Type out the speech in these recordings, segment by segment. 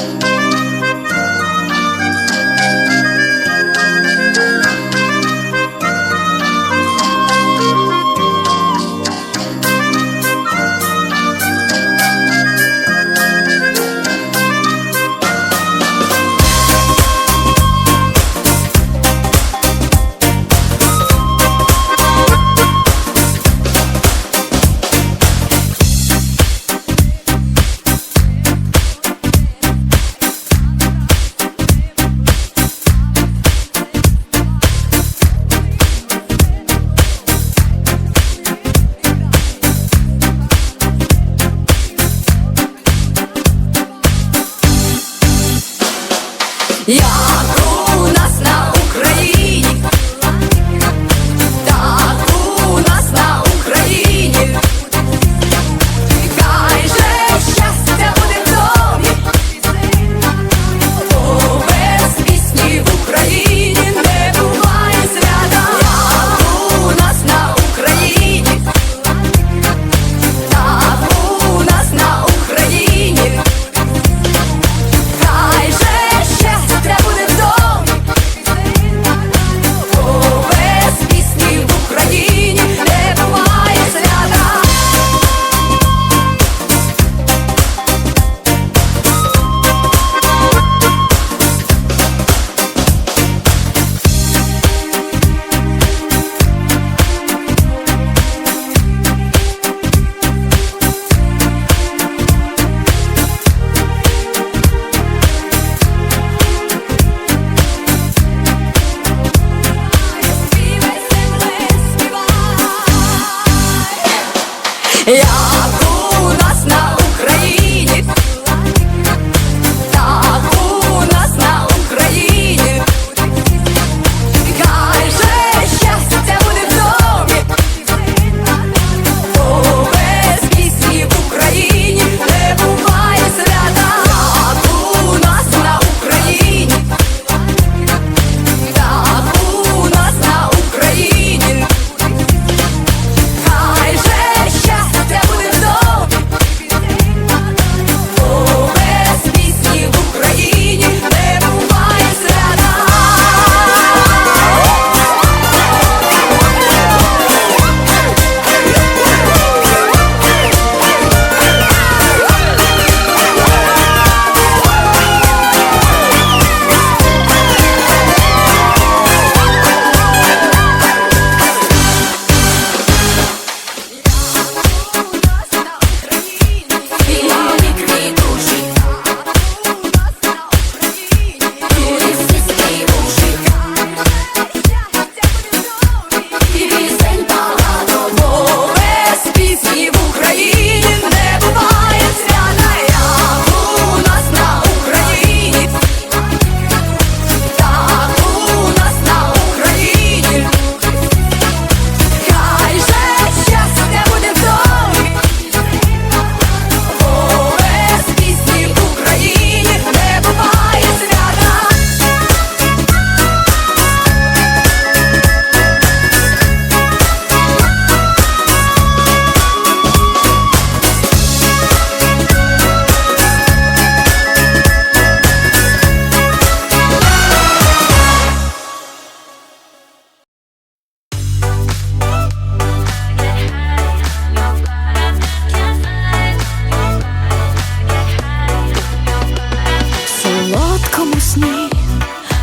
Bye. Yeah.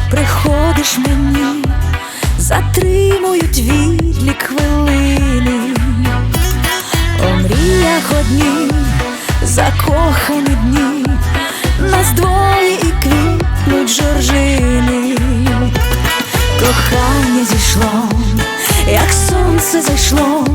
приходиш мені, затримують вітлі хвилини, у мріях одні, закохані дні, нас двоє і квітнуть жоржини, кохання зійшло, як сонце зайшло.